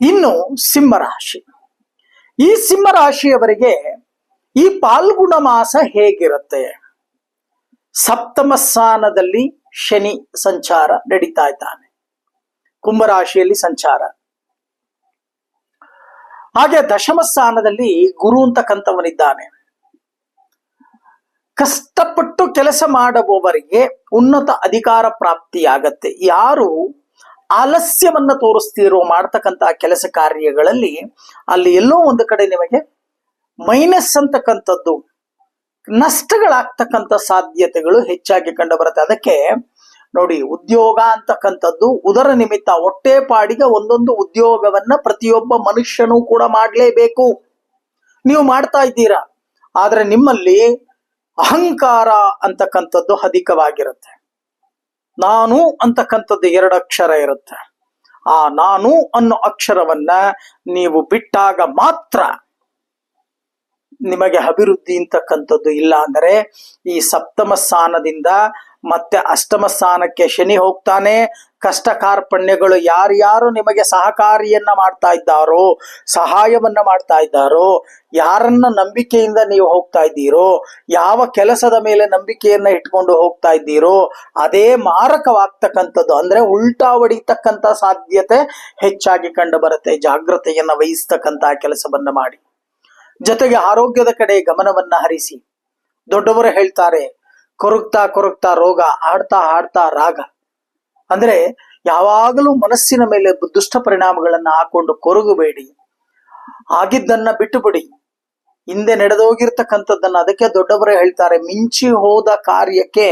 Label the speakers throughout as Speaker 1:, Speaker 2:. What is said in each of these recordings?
Speaker 1: ಇನ್ನು ಸಿಂಹರಾಶಿ. ಈ ಸಿಂಹರಾಶಿಯವರಿಗೆ ಈ ಪಾಲ್ಗುಣ ಮಾಸ ಹೇಗಿರುತ್ತೆ? ಸಪ್ತಮ ಸ್ಥಾನದಲ್ಲಿ ಶನಿ ಸಂಚಾರ ನಡೀತಾ ಇದ್ದಾನೆ. ಕುಂಭರಾಶಿಯಲ್ಲಿ ಸಂಚಾರ. ಹಾಗೆ ದಶಮ ಸ್ಥಾನದಲ್ಲಿ ಗುರು ಅಂತಕ್ಕಂಥವನಿದ್ದಾನೆ ಕಷ್ಟಪಟ್ಟು ಕೆಲಸ ಮಾಡುವವರಿಗೆ ಉನ್ನತ ಅಧಿಕಾರ ಪ್ರಾಪ್ತಿಯಾಗತ್ತೆ. ಯಾರು ಆಲಸ್ಯವನ್ನ ತೋರಿಸ್ತಿರೋ ಮಾಡ್ತಕ್ಕಂಥ ಕೆಲಸ ಕಾರ್ಯಗಳಲ್ಲಿ ಅಲ್ಲಿ ಎಲ್ಲೋ ಒಂದು ಕಡೆ ನಿಮಗೆ ಮೈನಸ್ ಅಂತಕ್ಕಂಥದ್ದು, ನಷ್ಟಗಳಾಗ್ತಕ್ಕಂಥ ಸಾಧ್ಯತೆಗಳು ಹೆಚ್ಚಾಗಿ ಕಂಡು ಬರುತ್ತೆ ಅದಕ್ಕೆ ನೋಡಿ, ಉದ್ಯೋಗ ಅಂತಕ್ಕಂಥದ್ದು ಉದರ ನಿಮಿತ್ತ ಹೊಟ್ಟೆ ಪಾಡಿಗೆ ಒಂದೊಂದು ಉದ್ಯೋಗವನ್ನ ಪ್ರತಿಯೊಬ್ಬ ಮನುಷ್ಯನೂ ಕೂಡ ಮಾಡಲೇಬೇಕು. ನೀವು ಮಾಡ್ತಾ ಇದ್ದೀರಾ, ಆದ್ರೆ ನಿಮ್ಮಲ್ಲಿ ಅಹಂಕಾರ ಅಂತಕ್ಕಂಥದ್ದು ಅಧಿಕವಾಗಿರುತ್ತೆ. ನಾನು ಅಂತಕ್ಕಂಥದ್ದು ಎರಡು ಅಕ್ಷರ ಇರುತ್ತೆ. ಆ ನಾನು ಅನ್ನೋ ಅಕ್ಷರವನ್ನ ನೀವು ಬಿಟ್ಟಾಗ ಮಾತ್ರ ನಿಮಗೆ ಅಭಿವೃದ್ಧಿ ಅಂತಕ್ಕಂಥದ್ದು ಇಲ್ಲ. ಅಂದರೆ ಈ ಸಪ್ತಮ ಸ್ಥಾನದಿಂದ ಮತ್ತೆ ಅಷ್ಟಮ ಸ್ಥಾನಕ್ಕೆ ಶನಿ ಹೋಗ್ತಾನೆ. ಕಷ್ಟ ಕಾರ್ಪಣ್ಯಗಳು ಯಾರ್ಯಾರು ನಿಮಗೆ ಸಹಕಾರಿಯನ್ನ ಮಾಡ್ತಾ ಇದ್ದಾರೋ, ಸಹಾಯವನ್ನ ಮಾಡ್ತಾ ಇದ್ದಾರೋ, ಯಾರನ್ನ ನಂಬಿಕೆಯಿಂದ ನೀವು ಹೋಗ್ತಾ ಇದ್ದೀರೋ, ಯಾವ ಕೆಲಸದ ಮೇಲೆ ನಂಬಿಕೆಯನ್ನ ಇಟ್ಕೊಂಡು ಹೋಗ್ತಾ ಇದ್ದೀರೋ, ಅದೇ ಮಾರಕವಾಗ್ತಕ್ಕಂಥದ್ದು. ಅಂದ್ರೆ ಉಲ್ಟಾ ಹೊಡಿತಕ್ಕಂಥ ಸಾಧ್ಯತೆ ಹೆಚ್ಚಾಗಿ ಕಂಡು ಬರುತ್ತೆ. ಜಾಗ್ರತೆಯನ್ನ ವಹಿಸ್ತಕ್ಕಂಥ ಕೆಲಸವನ್ನ ಮಾಡಿ. ಜೊತೆಗೆ ಆರೋಗ್ಯದ ಕಡೆ ಗಮನವನ್ನ ಹರಿಸಿ. ದೊಡ್ಡವರು ಹೇಳ್ತಾರೆ ಕೊರಗ್ತಾ ಕೊರಗ್ತಾ ರೋಗ, ಹಾಡ್ತಾ ಹಾಡ್ತಾ ರಾಗ. ಅಂದ್ರೆ ಯಾವಾಗಲೂ ಮನಸ್ಸಿನ ಮೇಲೆ ದುಷ್ಟ ಪರಿಣಾಮಗಳನ್ನ ಹಾಕೊಂಡು ಕೊರಗಬೇಡಿ. ಆಗಿದ್ದನ್ನ ಬಿಟ್ಟು ಬಿಡಿ ಹಿಂದೆ ನಡೆದೋಗಿರ್ತಕ್ಕಂಥದ್ದನ್ನ ಅದಕ್ಕೆ ದೊಡ್ಡವರೇ ಹೇಳ್ತಾರೆ, ಮಿಂಚಿ ಹೋದ ಕಾರ್ಯಕ್ಕೆ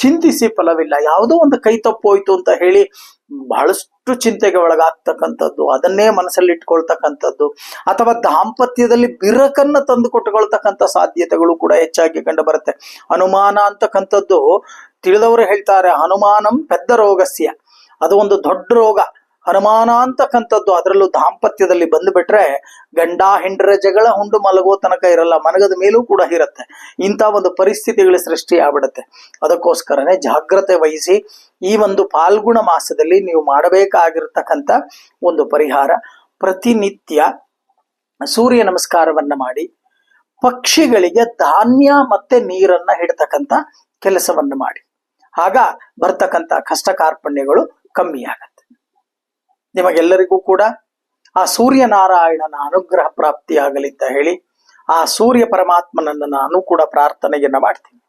Speaker 1: ಚಿಂತಿಸಿ ಫಲವಿಲ್ಲ. ಯಾವುದೋ ಒಂದು ಕೈ ತಪ್ಪೋಯ್ತು ಅಂತ ಹೇಳಿ ಬಹಳಷ್ಟು ಚಿಂತೆಗೆ ಒಳಗಾಗ್ತಕ್ಕಂಥದ್ದು, ಅದನ್ನೇ ಮನಸ್ಸಲ್ಲಿ ಇಟ್ಕೊಳ್ತಕ್ಕಂಥದ್ದು, ಅಥವಾ ದಾಂಪತ್ಯದಲ್ಲಿ ಬಿರಕನ್ನ ತಂದು ಕೊಟ್ಟುಕೊಳ್ತಕ್ಕಂಥ ಸಾಧ್ಯತೆಗಳು ಕೂಡ ಹೆಚ್ಚಾಗಿ ಕಂಡು ಬರುತ್ತೆ. ಅನುಮಾನ ಅಂತಕ್ಕಂಥದ್ದು ತಿಳಿದವರು ಹೇಳ್ತಾರೆ, ಅನುಮಾನಂ ಪೆದ್ದ ರೋಗಸ್ಯ. ಅದು ಒಂದು ದೊಡ್ಡ ರೋಗ. ಅನುಮಾನ ಅಂತಕ್ಕಂಥದ್ದು ಅದರಲ್ಲೂ ದಾಂಪತ್ಯದಲ್ಲಿ ಬಂದುಬಿಟ್ರೆ ಗಂಡ ಹೆಂಡರ ಜಗಳ ಹುಂಡು ಮಲಗೋ ತನಕ ಇರಲ್ಲ, ಮನಗದ ಮೇಲೂ ಕೂಡ ಇರುತ್ತೆ. ಇಂಥ ಒಂದು ಪರಿಸ್ಥಿತಿಗಳು ಸೃಷ್ಟಿ ಆಗ್ಬಿಡುತ್ತೆ ಅದಕ್ಕೋಸ್ಕರನೇ ಜಾಗ್ರತೆ ವಹಿಸಿ ಈ ಒಂದು ಪಾಲ್ಗುಣ ಮಾಸದಲ್ಲಿ ನೀವು ಮಾಡಬೇಕಾಗಿರ್ತಕ್ಕಂಥ ಒಂದು ಪರಿಹಾರ, ಪ್ರತಿನಿತ್ಯ ಸೂರ್ಯ ನಮಸ್ಕಾರವನ್ನ ಮಾಡಿ, ಪಕ್ಷಿಗಳಿಗೆ ಧಾನ್ಯ ಮತ್ತೆ ನೀರನ್ನ ಹಿಡ್ತಕ್ಕಂಥ ಕೆಲಸವನ್ನು ಮಾಡಿ. ಆಗ ಬರ್ತಕ್ಕಂಥ ಕಷ್ಟ ಕಾರ್ಪಣ್ಯಗಳು ಕಮ್ಮಿ ನಿಮಗೆಲ್ಲರಿಗೂ ಕೂಡ ಆ ಸೂರ್ಯನಾರಾಯಣನ ಅನುಗ್ರಹ ಪ್ರಾಪ್ತಿಯಾಗಲಿ ಅಂತ ಹೇಳಿ ಆ ಸೂರ್ಯ ಪರಮಾತ್ಮನನ್ನು ನಾನು ಕೂಡ ಪ್ರಾರ್ಥನೆಯನ್ನ ಮಾಡ್ತೀನಿ.